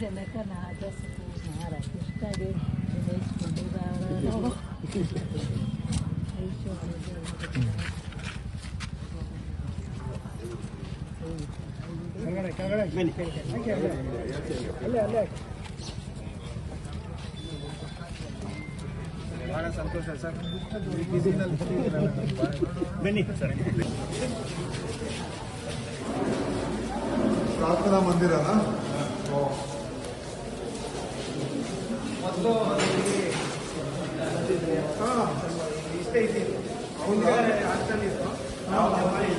ಜನಕ ನಾದ ಮಾರ ಕೃಷ್ಣಗೆ ಗಣೇಶ್ ಕೊಂಡುಗಾರ ಬಹಳ ಸಂತೋಷ ಸರ್. ಬನ್ನಿ. ಸರ್ ಪ್ರಾರ್ಥನಾ ಮಂದಿರನ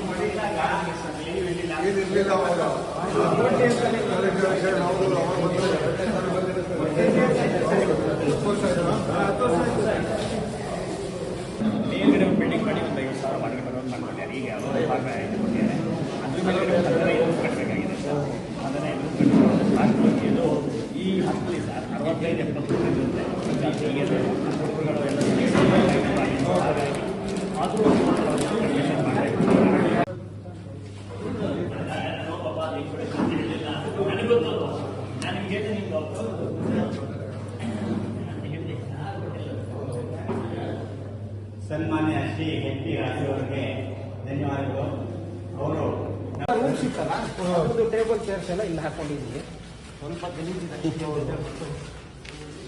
ಮಾಡಿ ಇಲ್ಲ ಗಾಡಿ ಕರೆಕ್ಟ್, ಮೇಲ್ಗಡೆ ಒಂದು ಬಿಲ್ಡಿಂಗ್ ಮಾಡಿ ಒಂದು ಐವತ್ತು ಸಾವಿರ ಮಾಡಿ ಬರೋದು ಮಾಡ್ಕೊಂಡಿದ್ದಾರೆ ಈಗ ಯಾವುದೋ ಭಾಗ ಕೊಟ್ಟಿದ್ದಾರೆ ಅದ್ರ ಮೇಲೆ ಕಟ್ಟಬೇಕಾಗಿದೆ ಸರ್ ಹದಿನೈದು ಕಟ್ಟಬೇಕು ಇದು ಈ ಹತ್ತು ಅರವತ್ತೈದು ಎಪ್ಪತ್ತು ಇರುತ್ತೆ ಈಗ ಹುಡುಗರುಗಳು ಎಲ್ಲ ಸೇರಿ ಹಾಗಾಗಿ ಆದರೂ ಕಂಡೀಷನ್ ಮಾಡಬೇಕು ನನಗೆ ಗೊತ್ತು ನನಗೆ ಹೇಳಿ ನಿಮ್ಗೆ ಸನ್ಮಾನ್ಯ ಶ್ರೀ ಎನ್ ಟಿ ರಾಜು ಅವರಿಗೆ ಧನ್ಯವಾದಗಳು ಅವರು ಒಂದು ಟೇಬಲ್ ಚೇರ್ಸ್ ಎಲ್ಲ ಇಲ್ಲಿ ಹಾಕೊಂಡಿದ್ದೀವಿ ಸ್ವಲ್ಪ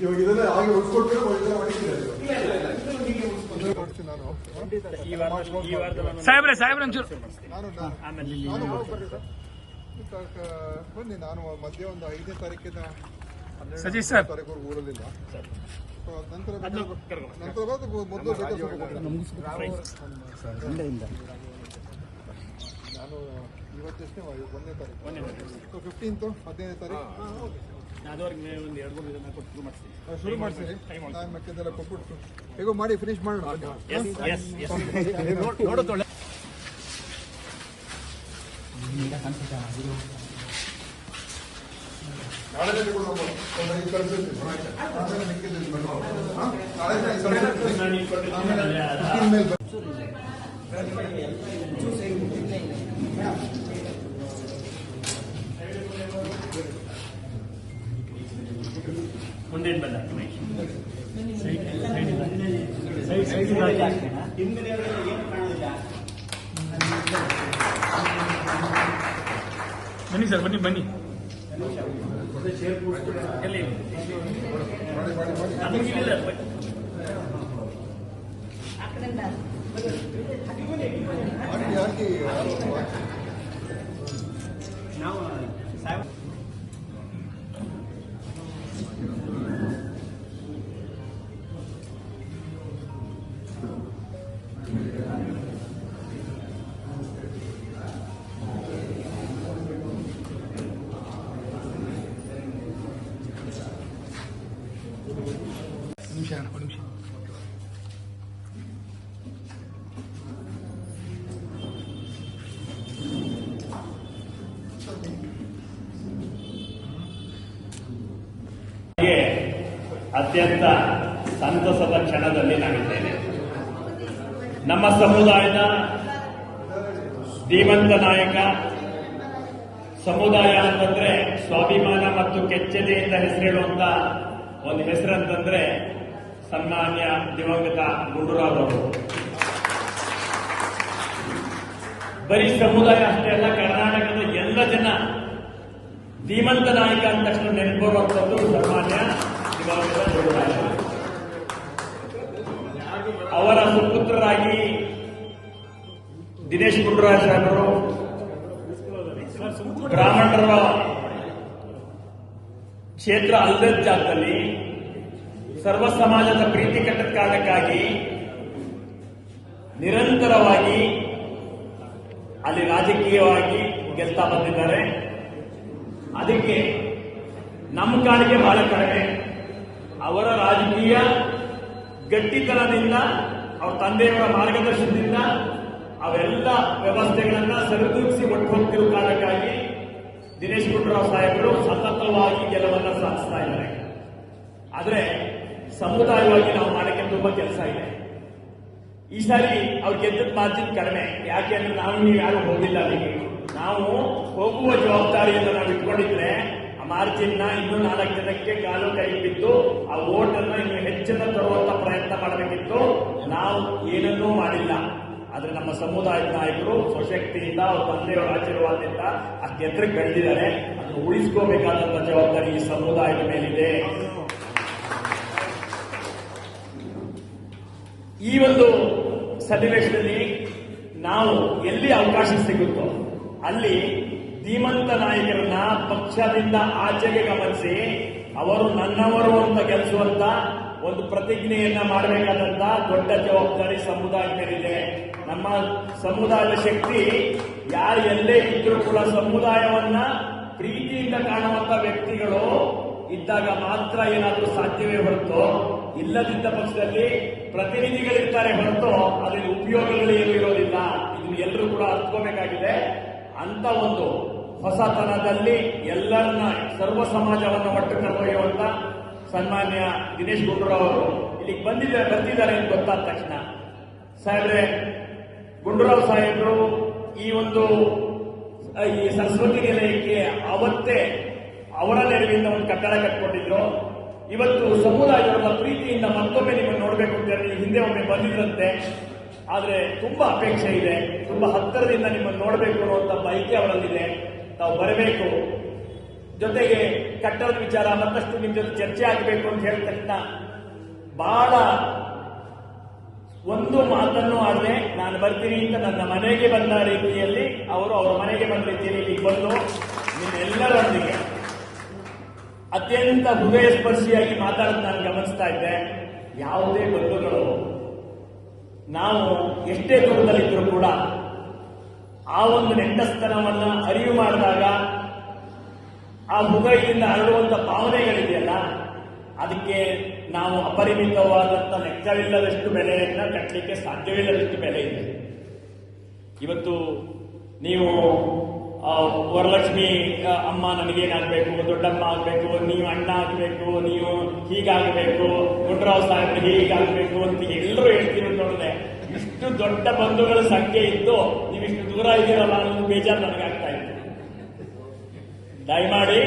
ಇವಾಗ ಇದನ್ನ ಹಾಗೆ ಸಾಹೇಬ್ರೆ ಸಾಹೇಬ್ರೆ ಒಂಚೂರು. ನಾನು. ಬನ್ನಿ ನಾನು ಮಧ್ಯೆ ಒಂದು ಐದನೇ ತಾರೀಕಿನ ಸಜೀಶ್ ಸರ್. ತಾರೀಕು ಊರಲ್ಲಿಲ್ಲ. ಸೊ ನಂತರ ನಂತರ ಮೊದಲು ನಾನು ಇವತ್ತೆಷ್ಟೇ ಒಂದನೇ ತಾರೀಕು. ಸೊ ಫಿಫ್ಟೀನ್ತು ಹದಿನೈದನೇ ತಾರೀಕು? ಅದುವರೆಗೆ ಒಂದು ಎರಡು ಮೂರು ಕೊಟ್ಟು ಶುರು ಮಾಡ್ತೀನಿ. ಶುರು ಮಾಡ್ತೀರಿ. ನಾನು ಮೆಕ್ಕೆದೆಲ್ಲ ಕೊಟ್ಬಿಟ್ಟು ಹೇಗೋ ಮಾಡಿ ಫಿನಿಶ್ ಮಾಡೋಣ. ಕೂಡ ಐದು ಕಳ್ಸಿರ್ತೀನಿ. ಆಮೇಲೆ ಮಿಕ್ಕಿದ್ದು ಇದು ಮಾಡ್ಕೊಂಡು. ಹಾ? ನಾಳೆ ಐದು ಕಳ್ಸಿರ್ತೀನಿ. ಆಮೇಲೆ 15 ಮೇಲೆ ಬನ್ನಿ. ಮುಂದೇನು ಬಂದ ಹಿಂದಿನವರೆಲ್ಲ ಏನು ಕಾಣೋದಿಲ್ಲ ಬನ್ನಿ ಸರ್ ಬನ್ನಿ ಬನ್ನಿ ಎಲ್ಲಿ ಮಾಡಿ ಮಾಡಿ ಮಾಡಿ ನಮಗೆ ಇಲ್ಲ ಹಾಕಿ ಹಾಕಿ ನಾವು ಒಂದು ಅತ್ಯಂತ ಸಂತಸದ ಕ್ಷಣದಲ್ಲಿ ನಾವಿದ್ದೇನೆ ನಮ್ಮ ಸಮುದಾಯದ ಧೀಮಂತ ನಾಯಕ, ಸಮುದಾಯ ಅಂತಂದ್ರೆ ಸ್ವಾಭಿಮಾನ ಮತ್ತು ಕೆಚ್ಚೆದೆಯಿಂದ ಹೆಸರಿಡುವಂತ ಒಂದು ಹೆಸರಂತಂದ್ರೆ ಸನ್ಮಾನ್ಯ ದಿವಂಗತ ಗುಂಡೂರಾವ್ ಅವರು. ಬರೀ ಸಮುದಾಯ ಅಷ್ಟೇ ಅಲ್ಲ, ಕರ್ನಾಟಕದ ಎಲ್ಲ ಜನ ಧೀಮಂತ ನಾಯಕ ಅಂದ ತಕ್ಷಣ ನೆನಪು ಬರುವಂತದ್ದು ಸನ್ಮಾನ್ಯ ದಿವಂಗತ ಗುಂಡೂರಾವ್ ಅವರ. ಸುಪುತ್ರರಾಗಿ ದಿನೇಶ್ ಗುಂಡೂರಾವ್ ಸಾಹೇಬರು ಬ್ರಾಹ್ಮಣರ ಕ್ಷೇತ್ರ ಅಲ್ಲದ ಜಾಗದಲ್ಲಿ ಸರ್ವ ಸಮಾಜದ ಪ್ರೀತಿ ಕಟ್ಟದ ಕಾರಣಕ್ಕಾಗಿ ನಿರಂತರವಾಗಿ ಅಲ್ಲಿ ರಾಜಕೀಯವಾಗಿ ಗೆಲ್ತಾ ಬಂದಿದ್ದಾರೆ. ಅದಕ್ಕೆ ನಮ್ಮ ಕಾಲಿಗೆ ಬಹಳ ಕಡಿಮೆ. ಅವರ ರಾಜಕೀಯ ಗಟ್ಟಿತನದಿಂದ, ಅವ್ರ ತಂದೆಯವರ ಮಾರ್ಗದರ್ಶನದಿಂದ ಅವೆಲ್ಲ ವ್ಯವಸ್ಥೆಗಳನ್ನ ಸರಿದೂಗಿಸಿ ಒಟ್ಟು ಕಾರಣಕ್ಕಾಗಿ ದಿನೇಶ್ ಗುಂಡೂರಾವ್ ಸಾಹೇಬರು ಸತತವಾಗಿ ಗೆಲುವನ್ನ ಸಾಧಿಸ್ತಾ ಇದ್ದಾರೆ. ಆದ್ರೆ ಸಮುದಾಯವಾಗಿ ನಾವು ಮಾಡಕ್ಕೆ ತುಂಬಾ ಕೆಲಸ ಇದೆ. ಈ ಸಾರಿ ಅವ್ರು ಗೆದ್ದದ ಮಾರ್ಜಿನ್ ಕಡಿಮೆ. ಯಾಕೆ ಅಂದ್ರೆ ನಾವು ನೀವು ಯಾರು ಹೋಗಿಲ್ಲ ಅಲ್ಲಿಗೆ. ನಾವು ಹೋಗುವ ಜವಾಬ್ದಾರಿಯನ್ನು ನಾವು ಇಟ್ಕೊಂಡಿದ್ರೆ ಆ ಮಾರ್ಜಿನ್ನ ಇನ್ನೂ ನಾಲ್ಕು ಜನಕ್ಕೆ ಕಾಲು ಕೈ ಬಿದ್ದು ಆ ವೋಟ್ ಅನ್ನ ಇನ್ನು ಹೆಚ್ಚಿನ ತರುವಂತ ಪ್ರಯತ್ನ ಮಾಡಬೇಕಿತ್ತು. ನಾವು ಏನನ್ನೂ ಮಾಡಿಲ್ಲ. ಆದ್ರೆ ನಮ್ಮ ಸಮುದಾಯದ ನಾಯಕರು ಸ್ವಶಕ್ತಿಯಿಂದ ಅವ್ರ ತಂದೆಯವರ ಆಶೀರ್ವಾದದಿಂದ ಆ ಎತ್ತರಕ್ಕೆ ಬೆಳೆದಿದ್ದಾರೆ. ಅದನ್ನು ಉಳಿಸ್ಕೋಬೇಕಾದಂತ ಜವಾಬ್ದಾರಿ ಈ ಸಮುದಾಯದ ಮೇಲಿದೆ. ಈ ಒಂದು ಸನ್ನಿವೇಶದಲ್ಲಿ ನಾವು ಎಲ್ಲಿ ಅವಕಾಶ ಸಿಗುತ್ತೋ ಅಲ್ಲಿ ಧೀಮಂತ ನಾಯಕರನ್ನ ಪಕ್ಷದಿಂದ ಆಚೆಗೆ ಗಮನಿಸಿ ಅವರು ನನ್ನವರು ಅಂತ ಗೆಲ್ಲಿಸುವಂತ ಒಂದು ಪ್ರತಿಜ್ಞೆಯನ್ನ ಮಾಡಬೇಕಾದಂತ ದೊಡ್ಡ ಜವಾಬ್ದಾರಿ ಸಮುದಾಯದ ಮೇಲಿದೆ ನಮ್ಮ ಸಮುದಾಯದ ಶಕ್ತಿ ಯಾರು ಎಲ್ಲೇ ಇದ್ರೂ ಕೂಡ ಸಮುದಾಯವನ್ನ ಪ್ರೀತಿಯಿಂದ ಕಾಣುವಂತ ವ್ಯಕ್ತಿಗಳು ಇದ್ದಾಗ ಮಾತ್ರ ಏನಾದರೂ ಸಾಧ್ಯವೇ ಹೊರತು ಇಲ್ಲದಿದ್ದ ಪಕ್ಷದಲ್ಲಿ ಪ್ರತಿನಿಧಿಗಳಿರ್ತಾರೆ ಹೊರತು ಅದರಲ್ಲಿ ಏನು ಇರೋದಿಲ್ಲ. ಇದು ಎಲ್ಲರೂ ಕೂಡ ಅರ್ಥಕೋಬೇಕಾಗಿದೆ ಅಂತ ಒಂದು ಹೊಸತನದಲ್ಲಿ ಎಲ್ಲರನ್ನ ಸರ್ವ ಸಮಾಜವನ್ನು ಒಟ್ಟು ಕರೆದೊಯ್ಯುವಂತ ಸನ್ಮಾನ್ಯ ದಿನೇಶ್ ಗುಂಡೂರಾವ್ ಅವರು ಇಲ್ಲಿಗೆ ಬಂದಿದ್ದಾರೆ ಬರ್ತಿದ್ದಾರೆ ಅಂತ ಗೊತ್ತಾದ ತಕ್ಷಣ. ಸಾಹೇಬ್ರೆ, ಗುಂಡೂರಾವ್ ಸಾಹೇಬರು ಈ ಒಂದು, ಈ ಸರಸ್ವತಿ ನಿಲಯಕ್ಕೆ ಅವತ್ತೇ ಅವರ ನೆರವಿಂದ ಒಂದು ಕಟ್ಟಡ ಕಟ್ಕೊಂಡಿದ್ರು. ಇವತ್ತು ಸಮುದಾಯದವರ ಪ್ರೀತಿಯಿಂದ ಮತ್ತೊಮ್ಮೆ ನಿಮ್ಮನ್ನು ನೋಡಬೇಕು ಅಂತ ಹೇಳಿ ಹಿಂದೆ ಒಮ್ಮೆ ಬಂದಿದ್ರಂತೆ. ಆದರೆ ತುಂಬಾ ಅಪೇಕ್ಷೆ ಇದೆ. ತುಂಬಾ ಹತ್ತಿರದಿಂದ ನಿಮ್ಮನ್ನು ನೋಡಬೇಕು ಅನ್ನುವಂತ ಬಯಕೆ ಅವರಲ್ಲಿದೆ. ತಾವು ಬರಬೇಕು. ಜೊತೆಗೆ ಕಟ್ಟಡದ ವಿಚಾರ, ಮತ್ತಷ್ಟು ನಿಮ್ಮ ಜೊತೆ ಚರ್ಚೆ ಆಗಬೇಕು ಅಂತ ಹೇಳಿದ ಬಹಳ ಒಂದು ಮಾತನ್ನು ಆದರೆ ನಾನು ಬರ್ತೀನಿ ಅಂತ ನನ್ನ ಮನೆಗೆ ಬಂದ ರೀತಿಯಲ್ಲಿ ಅವರು ಅವರ ಮನೆಗೆ ಬಂದ ರೀತಿಯಲ್ಲಿ ಬಂದು ನಿಮ್ಮೆಲ್ಲರೊಂದಿಗೆ ಅತ್ಯಂತ ಹೃದಯ ಸ್ಪರ್ಶಿಯಾಗಿ ಮಾತಾಡೋದು ನಾನು ಗಮನಿಸ್ತಾ ಇದ್ದೆ. ಯಾವುದೇ ಬಂಧುಗಳು, ನಾವು ಎಷ್ಟೇ ದೂರದಲ್ಲಿದ್ದರೂ ಕೂಡ ಆ ಒಂದು ನೆಟ್ಟಸ್ತನವನ್ನು ಅರಿವು ಮಾಡಿದಾಗ, ಆ ಹೃದಯದಿಂದ ಹರಡುವಂತ ಭಾವನೆಗಳಿದೆಯಲ್ಲ, ಅದಕ್ಕೆ ನಾವು ಅಪರಿಮಿತವಾದಂಥ ಲೆಕ್ಕವಿಲ್ಲದಷ್ಟು ಬೆಲೆಯನ್ನ ಕಟ್ಟಲಿಕ್ಕೆ ಸಾಧ್ಯವಿಲ್ಲದಷ್ಟು ಬೆಲೆ ಇದೆ. ಇವತ್ತು ನೀವು ವರಲಕ್ಷ್ಮಿ ಅಮ್ಮ ನನಗೇನಾಗಬೇಕು ದೊಡ್ಡಮ್ಮ ಆಗಬೇಕು, ನೀವು ಅಣ್ಣ ಆಗಬೇಕು, ನೀವು ಹೀಗಾಗಬೇಕು, ಗುಂಡ್ರಾವ್ ಸಾಹೇಬ್ರು ಹೀಗಾಗಬೇಕು ಅಂತ ಎಲ್ಲರೂ ಹೇಳ್ತೀನಿ ಅಂತ ನೋಡಿದ್ರೆ, ಇಷ್ಟು ದೊಡ್ಡ ಬಂಧುಗಳ ಸಂಖ್ಯೆ ಇದ್ದು ನೀವು ಇಷ್ಟು ದೂರ ಇದ್ದೀರಲ್ಲ ಅನ್ನೋದು ಬೇಜಾರು ನನಗಾಗ್ತಾ ಇತ್ತು. ದಯಮಾಡಿ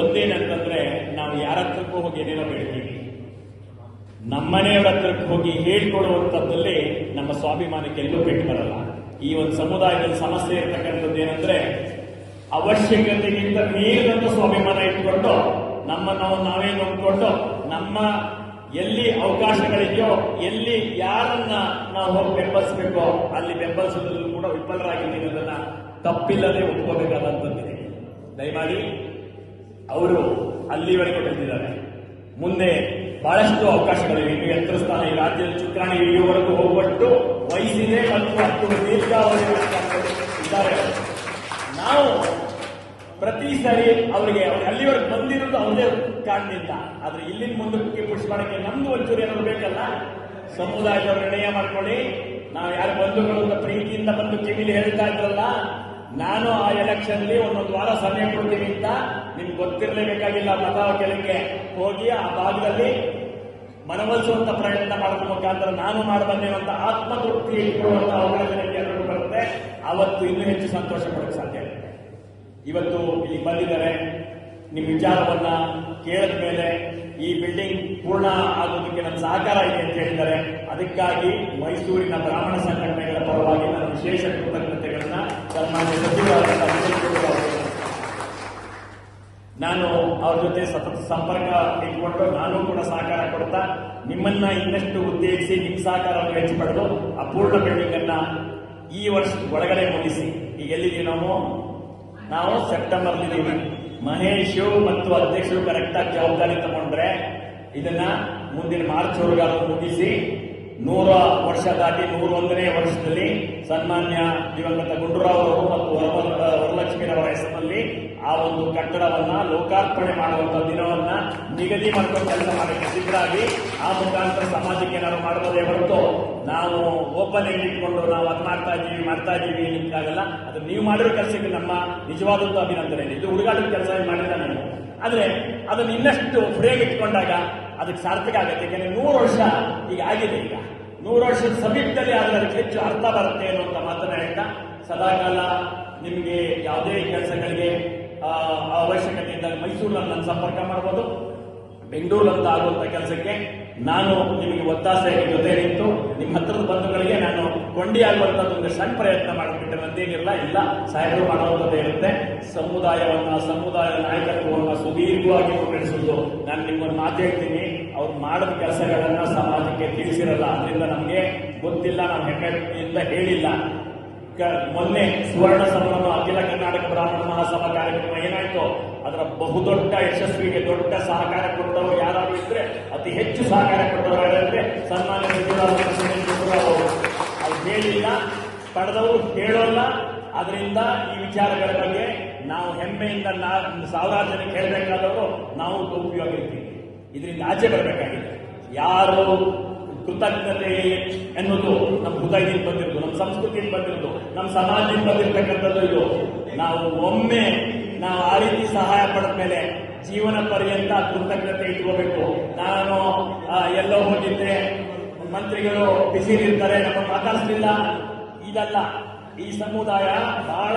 ಒಂದೇನಂತಂದ್ರೆ, ನಾವು ಯಾರ ಹತ್ರಕ್ಕೂ ಹೋಗಿ ಏನೇನೋ ಹೇಳ್ತೀವಿ ನಮ್ಮನೆಯವರ ಹತ್ರಕ್ಕೆ ಹೋಗಿ ಹೇಳ್ಕೊಡುವಂಥದ್ದಲ್ಲಿ ನಮ್ಮ ಸ್ವಾಭಿಮಾನಕ್ಕೆ ಎಲ್ಲೂ ಬಿಟ್ಟು ಬರಲ್ಲ. ಈ ಒಂದು ಸಮುದಾಯದಲ್ಲಿ ಸಮಸ್ಯೆ ಇರ್ತಕ್ಕಂಥದ್ದು ಏನಂದ್ರೆ ಅವಶ್ಯಕತೆಗಿಂತ ಮೀರಿದಂತ ಸ್ವಾಭಿಮಾನ ಇಟ್ಕೊಂಡು ನಮ್ಮನ್ನು ನಾವು ನೋಡ್ಕೊಂಡು ನಮ್ಮ ಎಲ್ಲಿ ಅವಕಾಶಗಳಿದೆಯೋ, ಎಲ್ಲಿ ಯಾರನ್ನ ನಾವು ಬೆಂಬಲಿಸಬೇಕೋ, ಅಲ್ಲಿ ಬೆಂಬಲಿಸೋದ್ರಲ್ಲೂ ಕೂಡ ವಿಫಲರಾಗಿ ಅನ್ನೋದನ್ನ ತಪ್ಪಿಲ್ಲದೆ ಒಪ್ಕೋಬೇಕಾದಂಥದ್ದಿದೆ. ದಯಮಾಡಿ ಅವರು ಅಲ್ಲಿವರೆಗೆ ಬೆಳೆದಿದ್ದಾರೆ ಮುಂದೆ ಬಹಳಷ್ಟು ಅವಕಾಶಗಳಿವೆ. ಇನ್ನು ಸ್ಥಾನ ಈ ರಾಜ್ಯದ ಚುಕ್ಕಾಣಿ ಇಲ್ಲಿವರೆಗೂ ಹೋಗ್ಬಿಟ್ಟು ವಯಸ್ಸಿದೆ ಮತ್ತು ಅಷ್ಟು ದೀರ್ಘಾವಧಿ ಇದ್ದಾರೆ. ನಾವು ಪ್ರತಿ ಸಾರಿ ಅವರಿಗೆ ಅವ್ರು ಅಲ್ಲಿವರೆಗೆ ಬಂದಿರೋದು ಅವ್ರದೇ ಕಾರಣದಿಂದ ಆದ್ರೆ ಇಲ್ಲಿನ ಮುಂದಕ್ಕೆ ಪುಷ್ ಮಾಡಕ್ಕೆ ನಮ್ದು ಒಂಚೂರು ಏನಾದ್ರು ಬೇಕಲ್ಲ? ಸಮುದಾಯದವರು ನಿರ್ಣಯ ಮಾಡ್ಕೊಳ್ಳಿ. ನಾವು ಯಾರು ಬಂಧುಗಳು ಅಂತ ಪ್ರೀತಿಯಿಂದ ಬಂದು ಕಿವಿಲಿ ಹೇಳ್ತಾ ಇದ್ರಲ್ಲ, ನಾನು ಆ ಎಲೆಕ್ಷನ್ ಅಲ್ಲಿ ಒಂದೊಂದು ವಾರ ಸಮಯ ಕೊಡ್ತೀನಿ ಅಂತ ನಿಮ್ಗೆ ಗೊತ್ತಿರಲೇಬೇಕಾಗಿಲ್ಲ ಮತ ಕೆಲಕ್ಕೆ ಹೋಗಿ ಆ ಭಾಗದಲ್ಲಿ ಮನವೊಲಿಸುವಂತ ಪ್ರಯತ್ನ ಮಾಡೋದ್ರ ಮುಖಾಂತರ ನಾನು ಮಾಡಬಂದೆ ಅಂತ ಆತ್ಮತೃಪ್ತಿ ಇಟ್ಕೊಳ್ಳುವಂತ ಅವಕಾಶ ಬರುತ್ತೆ. ಅವತ್ತು ಇನ್ನೂ ಹೆಚ್ಚು ಸಂತೋಷ ಪಡಿಸ ಇವತ್ತು ಇಲ್ಲಿ ಬಂದಿದ್ದಾರೆ. ನಿಮ್ಮ ವಿಚಾರವನ್ನ ಕೇಳಿದ ಮೇಲೆ ಈ ಬಿಲ್ಡಿಂಗ್ ಪೂರ್ಣ ಆಗೋದಕ್ಕೆ ನನ್ನ ಸಹಕಾರ ಇದೆ ಅಂತ ಹೇಳಿದ್ದಾರೆ. ಅದಕ್ಕಾಗಿ ಮೈಸೂರಿನ ಬ್ರಾಹ್ಮಣ ಸಂಘಟನೆಗಳ ಪರವಾಗಿ ನನ್ನ ವಿಶೇಷ ಕೃತಜ್ಞತೆಗಳನ್ನ ಸನ್ಮಾನ್ಯ ಸಚಿವರಾದ ನಾನು ಅವ್ರ ಜೊತೆ ಸತತ ಸಂಪರ್ಕ ಇಟ್ಕೊಂಡು ನಾನು ಕೂಡ ಸಹಕಾರ ಕೊಡ್ತಾ, ನಿಮ್ಮನ್ನ ಇನ್ನಷ್ಟು ಉತ್ತೇಜಿಸಿ, ನಿಮ್ಮ ಸಹಕಾರವನ್ನು ಹೆಚ್ಚು ಪಡೆದು ಆ ಪೂರ್ಣ ಬಿಲ್ಡಿಂಗ್ ಅನ್ನ ಈ ವರ್ಷ ಒಳಗಡೆ ಮುಗಿಸಿ. ಈಗ ಎಲ್ಲಿದ್ದೀವಿ ನಾವು? ನಾವು ಸೆಪ್ಟೆಂಬರ್ ಇದ್ದೀವಿ ಮಹೇಶು ಮತ್ತು ಅಧ್ಯಕ್ಷರು ಕರೆಕ್ಟ್ ಆಗಿ ಜವಾಬ್ದಾರಿ ತಗೊಂಡ್ರೆ ಇದನ್ನ ಮುಂದಿನ ಮಾರ್ಚ್ ವರ್ಗ ಮುಗಿಸಿ ನೂರ ವರ್ಷ ದಾಟಿ ನೂರ ಒಂದನೇ ವರ್ಷದಲ್ಲಿ ಸನ್ಮಾನ್ಯ ದಿವಂಗತ ಗುಂಡೂರಾವ್ ಅವರು ಮತ್ತು ವರಲಕ್ಷ್ಮೀರವರ ಹೆಸರಿನಲ್ಲಿ ಆ ಒಂದು ಕಟ್ಟಡವನ್ನ ಲೋಕಾರ್ಪಣೆ ಮಾಡುವಂತ ದಿನವನ್ನ ನಿಗದಿ ಮಾಡ್ಕೊಂಡು ಕೆಲಸ ಮಾಡಕ್ಕೆ ಸಿದ್ಧರಾಗಿ ಆ ಮುಖಾಂತರ ಸಮಾಜಕ್ಕೆ ಏನಾದ್ರು ಮಾಡಬಹುದೇ ಹೊರತು ನಾವು ಓಪನ್ ಇಟ್ಕೊಂಡು ನಾವು ಅದು ಮಾಡ್ತಾ ಇದೀವಿ ಮಾಡ್ತಾ ಇದ್ದೀವಿ ಅಂತಾಗಲ್ಲ ಅದು ನೀವು ಮಾಡಿರೋ ಕೆಲಸಕ್ಕೆ ನಮ್ಮ ನಿಜವಾದಂತ ಅಭಿನಂದನೆ. ಇದು ಹುಡುಗಾಟದ ಕೆಲಸ ಮಾಡಿಲ್ಲ ನಾನು. ಆದ್ರೆ ಅದನ್ನು ಇನ್ನಷ್ಟು ಫ್ರೇಮ್ ಇಟ್ಕೊಂಡಾಗ ಅದಕ್ಕೆ ಸಾರ್ಥಕ ಆಗುತ್ತೆ. ಯಾಕೆಂದ್ರೆ ನೂರು ವರ್ಷ ಈಗ ಆಗಿದೆ ಈಗ. ನೂರು ವರ್ಷದ ಸಮೀಪದಲ್ಲಿ ಆದರೆ ಅದಕ್ಕೆ ಹೆಚ್ಚು ಅರ್ಥ ಬರುತ್ತೆ ಅನ್ನುವಂತ ಮಾತನ್ನ ಹೇಳ್ತಾ ಸದಾಕಾಲ ನಿಮಗೆ ಯಾವುದೇ ಕೆಲಸಗಳಿಗೆ ಅವಶ್ಯಕತೆ ಇದ್ದಾಗ ಮೈಸೂರಿನಲ್ಲಿ ನನ್ನ ಸಂಪರ್ಕ ಮಾಡ್ಬೋದು. ಬೆಂಗಳೂರಂತ ಆಗುವಂತ ಕೆಲಸಕ್ಕೆ ನಾನು ನಿಮಗೆ ಒತ್ತಾಸೆ ಜೊತೆ ನಿಂತು ನಿಮ್ಮ ಹತ್ರದ ಬಂಧುಗಳಿಗೆ ನಾನು ಕೊಂಡಿ ಆಗುವಂತದ್ದು ಒಂದು ಸಣ್ಣ ಪ್ರಯತ್ನ ಮಾಡಿಬಿಟ್ಟೆ. ಅಂತೇನಿಲ್ಲ ಇಲ್ಲ ಸಾಹೇಬರು ಮಾಡುವಂಥದ್ದೇ ಇರುತ್ತೆ. ಸಮುದಾಯವನ್ನ, ಸಮುದಾಯ ನಾಯಕತ್ವವನ್ನು ಸುದೀರ್ಘವಾಗಿ ಮುನ್ನಡೆಸುವುದು. ನಾನು ನಿಮ್ಮನ್ನು ಮಾತು ಹೇಳ್ತೀನಿ. ಅವ್ರು ಮಾಡಿದ ಕೆಲಸಗಳನ್ನ ಸಮಾಜಕ್ಕೆ ತಿಳಿಸಿರಲ್ಲ. ಅದರಿಂದ ನಮಗೆ ಗೊತ್ತಿಲ್ಲ, ನಾವು ಹೆಮ್ಮೆಯಿಂದ ಹೇಳಿಲ್ಲ. ಮೊನ್ನೆ ಸುವರ್ಣ ಸಂಭ್ರಮ ಅಖಿಲ ಕರ್ನಾಟಕ ಬ್ರಾಹ್ಮಣ ಮಹಾಸಭಾ ಕಾರ್ಯಕ್ರಮ ಏನಾಯ್ತು, ಅದರ ಬಹುದೊಡ್ಡ ಯಶಸ್ವಿಗೆ ದೊಡ್ಡ ಸಹಕಾರ ಕೊಟ್ಟವರು ಯಾರಾದ್ರೂ ಇದ್ರೆ, ಅತಿ ಹೆಚ್ಚು ಸಹಕಾರ ಕೊಟ್ಟವರು ಯಾರಂದ್ರೆ ಸನ್ಮಾನ್ಯ ಅವರು. ಹೇಳಿಲ್ಲ, ಪಡೆದವರು ಹೇಳೋಲ್ಲ. ಅದರಿಂದ ಈ ವಿಚಾರಗಳ ಬಗ್ಗೆ ನಾವು ಹೆಮ್ಮೆಯಿಂದ ಸಾವಿರಾರು ಜನಕ್ಕೆ ಹೇಳಬೇಕಾದವರು ನಾವು ಉಪಯೋಗಿರ್ತೀವಿ ಇದರಿಂದ ಆಚೆ ಬರಬೇಕಾಗಿದೆ. ಯಾರು ಕೃತಜ್ಞತೆ ಎನ್ನುವುದು ನಮ್ಮ ಹೃದಯದಿಂದ ಬಂದಿರೋದು ನಮ್ಮ ಸಂಸ್ಕೃತಿಯಿಂದ ಬಂದಿರೋದು ನಮ್ಮ ಸಮಾಜದಿಂದ ಬಂದಿರತಕ್ಕಂಥದ್ದು ಇದು. ನಾವು ಒಮ್ಮೆ ನಾವು ಆ ರೀತಿ ಸಹಾಯ ಪಡೆದ ಮೇಲೆ ಜೀವನ ಪರ್ಯಂತ ಕೃತಜ್ಞತೆ ಇಟ್ಕೋಬೇಕು. ನಾನು ಎಲ್ಲೋ ಹೋಗಿದ್ದೆ. ಮಂತ್ರಿಗಳು ಬಿಸಿಲಿರ್ತಾರೆ ನಮ್ಮ ಮಾತಾಡಿಸ್ಲಿಲ್ಲ. ಇದಲ್ಲ, ಈ ಸಮುದಾಯ ಬಹಳ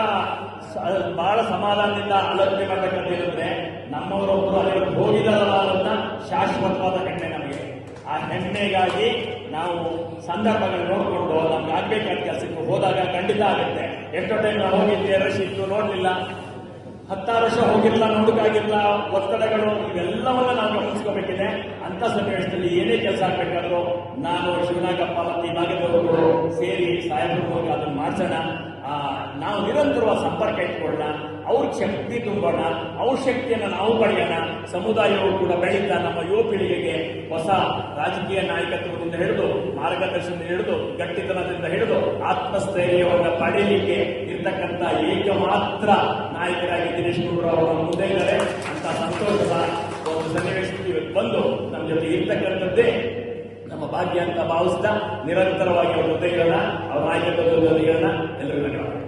ಬಹಳ ಸಮಾಧಾನದಿಂದ ಆಲೋಚನೆ ಮಾಡಬೇಕಂತೇಳಿದ್ರೆ ನಮ್ಮವರೊಬ್ಬರು ಅಲ್ಲಿ ಹೋಗಿದಾರಲ್ಲ ಅನ್ನೋದನ್ನ ಶಾಶ್ವತವಾದ ಹೆಣ್ಣೆ ನಮಗೆ. ಆ ಹೆಮ್ಮೆಗಾಗಿ ನಾವು ಸಂದರ್ಭಗಳು ನೋಡಿಕೊಂಡು ನಮ್ಗೆ ಆಗ್ಬೇಕಾದ ಕೆಲಸಕ್ಕೆ ಹೋದಾಗ ಖಂಡಿತ ಆಗುತ್ತೆ. ಎಷ್ಟೋ ಟೈಮ್ ನಾವು ಹೋಗಿದ್ದೆ ರಶ್? ಇತ್ತು ನೋಡ್ಲಿಲ್ಲ. ಹತ್ತಾರು ವರ್ಷ ಹೋಗಿಲ್ಲ ನೋಡಕ್ಕಾಗಿಲ್ಲ ಒತ್ತಡಗಳು ಇವೆಲ್ಲವನ್ನ ನಾವು ಗಮನಿಸ್ಕೋಬೇಕಿದೆ ಅಂತ ಸನ್ನಿವೇಶದಲ್ಲಿ ಏನೇ ಕೆಲಸ ಆಗ್ಬೇಕಾದ್ರು ನಾನು ಶಿವನಾಗಪ್ಪ ಮತ್ತು ಈ ಭಾಗದವರು ಸೇರಿ ಸಾಹೇಬರು ಹೋಗಿ ಅದನ್ನು ಮಾಡ್ಸೋಣ. ನಾವು ನಿರಂತರವಾಗಿ ಸಂಪರ್ಕ ಇಟ್ಕೊಳ್ಳೋಣ. ಅವ್ರ ಶಕ್ತಿ ತುಂಬೋಣ ಅವ್ರ ಶಕ್ತಿಯನ್ನು ನಾವು ಪಡೆಯೋಣ. ಸಮುದಾಯವು ಕೂಡ ಬೆಳೀತಾ ನಮ್ಮ ಯುವ ಪೀಳಿಗೆಗೆ ಹೊಸ ರಾಜಕೀಯ ನಾಯಕತ್ವದಿಂದ ಹಿಡಿದು, ಮಾರ್ಗದರ್ಶನದಿಂದ ಹಿಡಿದು, ಗಟ್ಟಿತನದಿಂದ ಹಿಡಿದು, ಆತ್ಮಸ್ಥೈರ್ಯವನ್ನು ಪಡೆಯಲಿಕ್ಕೆ ಇರ್ತಕ್ಕಂಥ ಏಕಮಾತ್ರ ನಾಯಕರಾಗಿ ದಿನೇಶ್ ಗುಂಡೂರಾವ್ ಅವರು ಮುಂದೆ ಇದ್ದಾರೆ. ಅಂತ ಸಂತೋಷದ ಒಂದು ಸನ್ನಿವೇಶ ಬಂದು ನಮ್ಮ ಜೊತೆ ಇರ್ತಕ್ಕಂಥದ್ದೇ ನಮ್ಮ ಭಾಗ್ಯ ಅಂತ ಭಾವಿಸ್ತಾ ನಿರಂತರವಾಗಿ ಅವ್ರ ಜೊತೆ ಇರೋಣ. ಅವ್ರ ನಾಯಕತ್ವದ ಜೊತೆ ಇರೋಣ. ಎಲ್ಲರಿಗೂ ಧನ್ಯವಾದ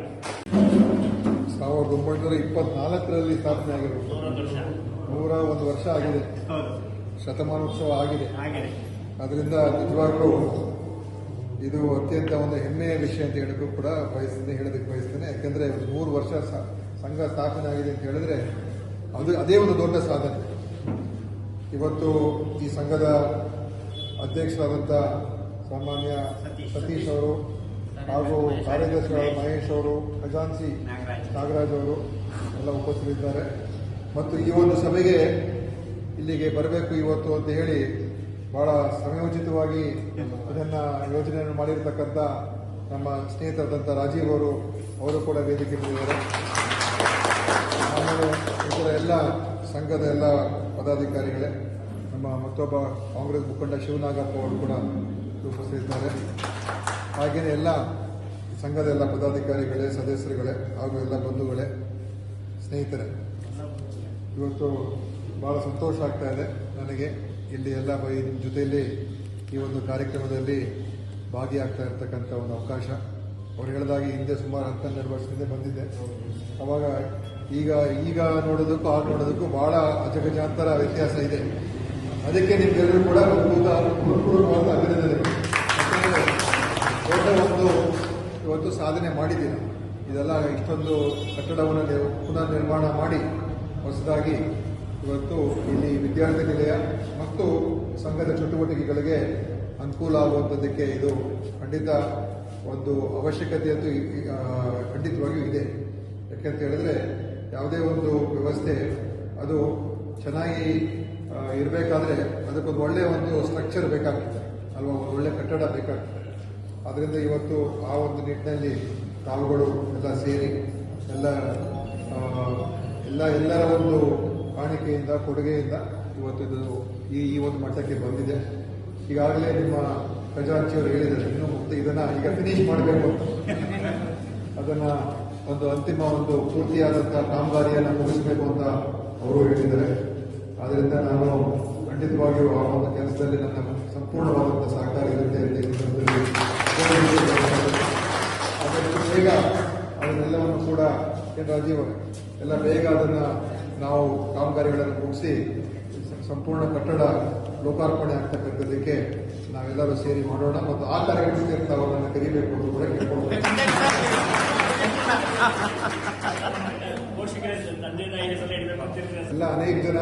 ಸಾವಿರದ ಒಂಬೈನೂರ ಇಪ್ಪತ್ನಾಲ್ಕರಲ್ಲಿ ಸ್ಥಾಪನೆ ವರ್ಷ. ನೂರ ಒಂದು ವರ್ಷ ಆಗಿದೆ. ಶತಮಾನೋತ್ಸವ ಆಗಿದೆ. ಅದರಿಂದ ನಿಜವಾಗ್ಲೂ ಇದು ಅತ್ಯಂತ ಒಂದು ಹೆಮ್ಮೆಯ ವಿಷಯ ಅಂತ ಹೇಳಿದ್ರು ಕೂಡ ಬಯಸ್ತೇನೆ ಹೇಳೋದಕ್ಕೆ ಬಯಸ್ತೇನೆ. ಯಾಕೆಂದರೆ ಒಂದು ನೂರು ವರ್ಷ ಸಂಘ ಸ್ಥಾಪನೆ ಆಗಿದೆ ಅಂತ ಹೇಳಿದ್ರೆ ಅದು ಅದೇ ಒಂದು ದೊಡ್ಡ ಸಾಧನೆ. ಇವತ್ತು ಈ ಸಂಘದ ಅಧ್ಯಕ್ಷರಾದಂಥ ಸಾಮಾನ್ಯ ಸತೀಶ್. ಅವರು ಹಾಗೂ ಕಾರ್ಯದರ್ಶಿ ಮಹೇಶ್ ಅವರು ಖಜಾನ್ಸಿ ನಾಗರಾಜ್. ಅವರು ಎಲ್ಲ ಉಪಸ್ಥಿತರಿದ್ದಾರೆ. ಮತ್ತು ಈ ಒಂದು ಸಭೆಗೆ ಇಲ್ಲಿಗೆ ಬರಬೇಕು ಇವತ್ತು ಅಂತ ಹೇಳಿ ಬಹಳ ಸಮಯೋಚಿತವಾಗಿ ಅದನ್ನು ಯೋಜನೆಯನ್ನು ಮಾಡಿರ್ತಕ್ಕಂಥ ನಮ್ಮ ಸ್ನೇಹಿತರಾದಂಥ ರಾಜೀವ್ ಅವರು ಅವರು ಕೂಡ ವೇದಿಕೆ ಇದ್ದಾರೆ. ಆಮೇಲೆ ಇತರ ಎಲ್ಲ ಸಂಘದ ಎಲ್ಲ ಪದಾಧಿಕಾರಿಗಳೇ ನಮ್ಮ ಮತ್ತೊಬ್ಬ ಕಾಂಗ್ರೆಸ್ ಮುಖಂಡ ಶಿವನಾಗಪ್ಪ ಅವರು ಕೂಡ ಉಪಸ್ಥಿತಿದ್ದಾರೆ ಹಾಗೆಯೇ ಎಲ್ಲ ಸಂಘದ ಎಲ್ಲ ಪದಾಧಿಕಾರಿಗಳೇ, ಸದಸ್ಯರುಗಳೇ ಹಾಗೂ ಎಲ್ಲ ಬಂಧುಗಳೇ, ಸ್ನೇಹಿತರೆ, ಇವತ್ತು ಭಾಳ ಸಂತೋಷ ಆಗ್ತಾ ಇದೆ. ನನಗೆ ಇಲ್ಲಿ ಎಲ್ಲ ನಿಮ್ಮ ಜೊತೆಯಲ್ಲಿ ಈ ಒಂದು ಕಾರ್ಯಕ್ರಮದಲ್ಲಿ ಭಾಗಿಯಾಗ್ತಾ ಇರ್ತಕ್ಕಂಥ ಒಂದು ಅವಕಾಶ. ಅವ್ರು ಹೇಳಿದಾಗ ಹಿಂದೆ ಸುಮಾರು ಹತ್ತನ್ನೆರಡು ವರ್ಷದಿಂದ ಬಂದಿದ್ದೆ. ಅವಾಗ ಈಗ ಈಗ ನೋಡೋದಕ್ಕೂ, ಆಗ ನೋಡೋದಕ್ಕೂ ಭಾಳ ಅಜಗಜಾಂತರ ವ್ಯತ್ಯಾಸ ಇದೆ. ಅದಕ್ಕೆ ನಿಮ್ಗೆಲ್ಲರೂ ಕೂಡ ಪೂರ್ವಕವಾದ ಅಭಿನಂದನೆಗಳು. ದೊಡ್ಡ ಒಂದು ಇವತ್ತು ಸಾಧನೆ ಮಾಡಿದೆ ಇದೆಲ್ಲ ಇಷ್ಟೊಂದು ಕಟ್ಟಡವನ್ನು ಪುನರ್ ನಿರ್ಮಾಣ ಮಾಡಿ ಹೊಸದಾಗಿ ಇವತ್ತು ಇಲ್ಲಿ ವಿದ್ಯಾರ್ಥಿ ನಿಲಯ ಮತ್ತು ಸಂಘದ ಚಟುವಟಿಕೆಗಳಿಗೆ ಅನುಕೂಲ ಆಗುವಂಥದ್ದಕ್ಕೆ ಇದು ಖಂಡಿತ ಒಂದು ಅವಶ್ಯಕತೆ ಅಂತೂ ಖಂಡಿತವಾಗಿಯೂ ಇದೆ. ಯಾಕೆಂತ ಹೇಳಿದ್ರೆ ಯಾವುದೇ ಒಂದು ವ್ಯವಸ್ಥೆ ಅದು ಚೆನ್ನಾಗಿ ಇರಬೇಕಾದ್ರೆ ಅದಕ್ಕೊಂದು ಒಳ್ಳೆಯ ಒಂದು ಸ್ಟ್ರಕ್ಚರ್ ಬೇಕಾಗ್ತದೆ. ಅಲ್ವಾ? ಒಂದು ಒಳ್ಳೆ ಕಟ್ಟಡ ಬೇಕಾಗ್ತದೆ. ಅದರಿಂದ ಇವತ್ತು ಆ ಒಂದು ನಿಟ್ಟಿನಲ್ಲಿ ತಾವುಗಳು ಎಲ್ಲ ಸೇರಿ ಎಲ್ಲ ಎಲ್ಲ, ಎಲ್ಲರ ಒಂದು ಕಾಣಿಕೆಯಿಂದ, ಕೊಡುಗೆಯಿಂದ ಇವತ್ತು ಇದು ಈ ಈ ಒಂದು ಮಟ್ಟಕ್ಕೆ ಬಂದಿದೆ. ಈಗಾಗಲೇ ನಿಮ್ಮ ಖಜಾಂಚಿಯವರು ಹೇಳಿದ್ದಾರೆ, ಇನ್ನು ಮತ್ತೆ ಇದನ್ನ ಈಗ ಫಿನಿಶ್ ಮಾಡಬೇಕು ಅಂತ. ಅದನ್ನ ಒಂದು ಅಂತಿಮ ಒಂದು ಪೂರ್ತಿಯಾದಂಥ ಕಾಮಗಾರಿಯನ್ನು ಮುಗಿಸಬೇಕು ಅಂತ ಅವರು ಹೇಳಿದ್ದಾರೆ. ಆದ್ದರಿಂದ ನಾನು ಖಂಡಿತವಾಗಿಯೂ ಆ ಒಂದು ಕೆಲಸದಲ್ಲಿ ನನ್ನ ಸಂಪೂರ್ಣವಾದಂಥ ಸಹಕಾರ ಇರುತ್ತೆ ಬೇಗ ಅದನ್ನೆಲ್ಲವನ್ನು ಕೂಡ ಏನು ರಾಜೀವ್ ಎಲ್ಲ ಬೇಗ ಅದನ್ನ ನಾವು ಕಾಮಗಾರಿಗಳನ್ನು ಮುಗಿಸಿ ಸಂಪೂರ್ಣ ಕಟ್ಟಡ ಲೋಕಾರ್ಪಣೆ ಆಗ್ತಕ್ಕಂಥದ್ದಕ್ಕೆ ನಾವೆಲ್ಲರೂ ಸೇರಿ ಮಾಡೋಣ ಮತ್ತು ಆ ಕಾರ್ಯಕ್ರಮಕ್ಕೆ ಅವರನ್ನು ಕರಿಬೇಕು ಅಂತ ಕೂಡ ಎಲ್ಲ ಅನೇಕ ಜನ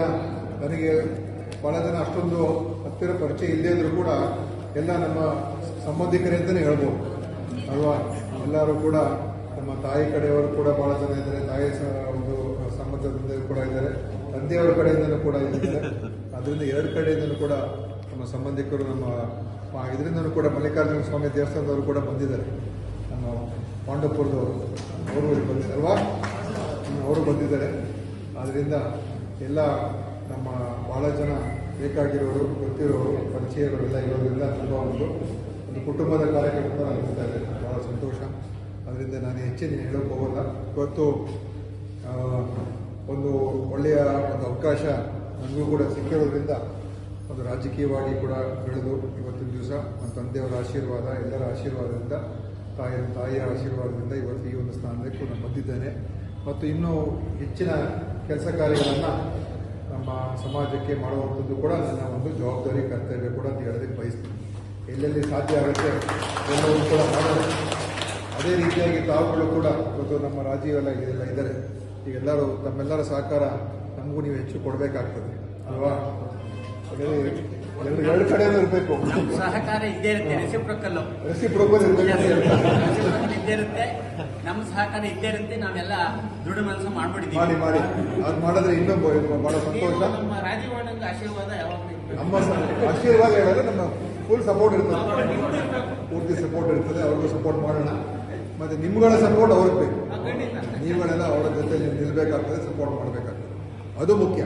ನನಗೆ ಬಹಳ ಜನ ಅಷ್ಟೊಂದು ಹತ್ತಿರ ಪರಿಚಯ ಇಲ್ಲದೇ ಇದ್ರೂ ಕೂಡ ಎಲ್ಲ ನಮ್ಮ ಸಂಬಂಧಿಕರೇ ಅಂತಲೇ ಹೇಳ್ಬೋದು. ಅಲ್ವಾ? ಎಲ್ಲರೂ ಕೂಡ ನಮ್ಮ ತಾಯಿ ಕಡೆಯವರು ಕೂಡ ಬಹಳ ಜನ ಇದ್ದಾರೆ. ತಾಯಿ ಒಂದು ಸಮಾಜದಿಂದ ಕೂಡ ಇದ್ದಾರೆ. ತಂದೆಯವರ ಕಡೆಯಿಂದಲೂ ಕೂಡ ಇದ್ದಾರೆ. ಅದರಿಂದ ಎರಡು ಕಡೆಯಿಂದಲೂ ಕೂಡ ನಮ್ಮ ಸಂಬಂಧಿಕರು ನಮ್ಮ ಇದರಿಂದಲೂ ಕೂಡ ಮಲ್ಲಿಕಾರ್ಜುನ ಸ್ವಾಮಿ ದೇವಸ್ಥಾನದವರು ಕೂಡ ಬಂದಿದ್ದಾರೆ. ನಮ್ಮ ಪಾಂಡವಪುರದವರು ಅವರು ಇಲ್ಲಿ ಬಂದಿದ್ದಾರೆ ಅಲ್ವಾ? ಅವರು ಬಂದಿದ್ದಾರೆ. ಆದ್ದರಿಂದ ಎಲ್ಲ ನಮ್ಮ ಬಹಳ ಜನ ಬೇಕಾಗಿರೋರು, ಗೊತ್ತಿರೋರು ಪರಿಚಯಗಳು ಎಲ್ಲ ಇರೋದ್ರಿಂದ ತುಂಬ ಒಂದು ಒಂದು ಕುಟುಂಬದ ಕಾರ್ಯಕ್ರಮ ಕೂಡ ಅನಿಸ್ತಾ ಇದೆ ಬಹಳ ಸಂತೋಷ. ಅದರಿಂದ ನಾನು ಹೆಚ್ಚಿನ ಹೇಳೋಕೆ ಹೋಗಲ್ಲ. ಇವತ್ತು ಒಂದು ಒಳ್ಳೆಯ ಒಂದು ಅವಕಾಶ ನನಗೂ ಕೂಡ ಸಿಕ್ಕಿರೋದ್ರಿಂದ ಒಂದು ರಾಜಕೀಯವಾಗಿ ಕೂಡ ಬೆಳೆದು ಇವತ್ತಿನ ದಿವಸ ನನ್ನ ತಂದೆಯವರ ಆಶೀರ್ವಾದ, ಎಲ್ಲರ ಆಶೀರ್ವಾದದಿಂದ, ತಾಯಿಯ ತಾಯಿಯ ಆಶೀರ್ವಾದದಿಂದ ಇವತ್ತು ಈ ಒಂದು ಸ್ಥಾನಕ್ಕೆ ನಾನು ಬಂದಿದ್ದೇನೆ. ಮತ್ತು ಇನ್ನೂ ಹೆಚ್ಚಿನ ಕೆಲಸ ಕಾರ್ಯಗಳನ್ನು ನಮ್ಮ ಸಮಾಜಕ್ಕೆ ಮಾಡುವಂಥದ್ದು ಕೂಡ ನನ್ನ ಒಂದು ಜವಾಬ್ದಾರಿ, ಕರ್ತವ್ಯ ಕೂಡ ಅಂತ ಹೇಳೋದಕ್ಕೆ ಬಯಸ್ತೀನಿ. ಎಲ್ಲೆಲ್ಲಿ ಸಾಧ್ಯ ಆಗುತ್ತೆ ಎಲ್ಲವೂ ಕೂಡ ಮಾಡೋದು ಅದೇ ರೀತಿಯಾಗಿ ತಾವುಗಳು ಕೂಡ ಇವತ್ತು ನಮ್ಮ ರಾಜೀವ್ ಇದೆಲ್ಲ ಇದ್ದಾರೆ. ಈಗ ಎಲ್ಲರೂ, ತಮ್ಮೆಲ್ಲರ ಸಹಕಾರ ನಮಗೂ ನೀವು ಹೆಚ್ಚು ಕೊಡಬೇಕಾಗ್ತದೆ. ಅಲ್ವಾ? ಎರಡು ಕಡೆನೂ ಇರಬೇಕು. ಸಹಕಾರ ಇದ್ದೇ ಇರುತ್ತೆ ರೆಸಿಪ್ರೊಕಲ್ ರೆಸಿಪ್ರೋಕಲ್ ಇದ್ದೇ ಇರುತ್ತೆ. ನಮ್ಮ ಸಹಕಾರ ಇದ್ದೇ ಇರುತ್ತೆ ನಾವೆಲ್ಲ ದೃಢ ಮನಸ್ಸು ಮಾಡಿ ಮಾಡ್ಬಿಟ್ಟಿದ್ದೀವಿ. ಮಾಡಿ ಅದು ಮಾಡಿದ್ರೆ ಇನ್ನೊಬ್ಬ ಬಹಳ ಸಂತೋಷ. ನಮ್ಮ ರಾಜೀವಣ್ಣಂಗೆ ಆಶೀರ್ವಾದ ಯಾವಾಗಲೂ ನಮ್ಮ ಆಶೀರ್ವಾದ ಹೇಳಿದ್ರೆ ನಮ್ಮ ಫುಲ್ ಸಪೋರ್ಟ್ ಇರ್ತದೆ. ಪೂರ್ತಿ ಸಪೋರ್ಟ್ ಇರ್ತದೆ ಅವ್ರಿಗೂ ಸಪೋರ್ಟ್ ಮಾಡೋಣ. ಮತ್ತೆ ನಿಮ್ಗಳ ಸಪೋರ್ಟ್ ಅವ್ರಿಗೆ ಬೇಕು. ನೀವುಗಳೆಲ್ಲ ಅವರ ಜೊತೆ ನಿಲ್ಬೇಕಾಗ್ತದೆ ಸಪೋರ್ಟ್ ಮಾಡಬೇಕಾಗ್ತದೆ. ಅದು ಮುಖ್ಯ.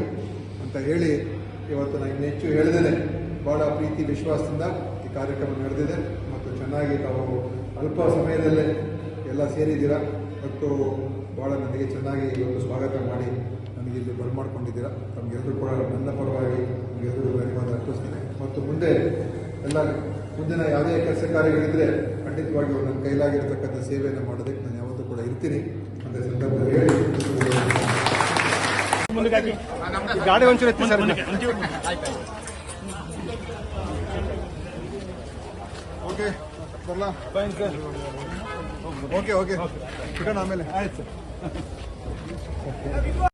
ಅಂತ ಹೇಳಿ ಇವತ್ತು ನಾನು ಇನ್ನು ಹೆಚ್ಚು ಬಹಳ ಪ್ರೀತಿ ವಿಶ್ವಾಸದಿಂದ ಈ ಕಾರ್ಯಕ್ರಮ ನಡೆದಿದೆ. ಮತ್ತು ಚೆನ್ನಾಗಿ ತಾವು ಅಲ್ಪ ಸಮಯದಲ್ಲೇ ಎಲ್ಲ ಸೇರಿದ್ದೀರಾ? ಮತ್ತು ಭಾಳ ನನಗೆ ಚೆನ್ನಾಗಿ ಇವತ್ತು ಸ್ವಾಗತ ಮಾಡಿ ನನಗೆ ಇಲ್ಲಿ ಬರಮಾಡ್ಕೊಂಡಿದ್ದೀರಾ? ತಮಗೆಲ್ಲರೂ ಕೂಡ ನನ್ನ ಪರವಾಗಿ ನಮಗೆಲ್ಲರೂ ಧನ್ಯವಾದ ಅರ್ಪಿಸ್ತೇನೆ. ಮತ್ತು ಮುಂದೆ ಎಲ್ಲ ಮುಂದಿನ ಯಾವುದೇ ಕೆಲಸ ಕಾರ್ಯಗಳಿದ್ರೆ ಖಂಡಿತವಾಗಿಯೂ ನನ್ನ ಕೈಲಾಗಿರ್ತಕ್ಕಂಥ ಸೇವೆಯನ್ನು ಮಾಡೋದಕ್ಕೆ ನಾನು ಯಾವತ್ತೂ ಕೂಡ ಇರ್ತೀನಿ. ಅಂತ ಈ ಸಂದರ್ಭದಲ್ಲಿ ಹೇಳಿ. ಗಾಡಿ ಒಂಚೂರು ಎತ್ತಿ ಸರ್ ಮುಂದಕ್ಕೆ ಒಂಚೂರು ಓಕೆ ಬರಲಾ? ಓಕೆ ಓಕೆ ಬಿಡೋಣ ಆಮೇಲೆ ಆಯ್ತು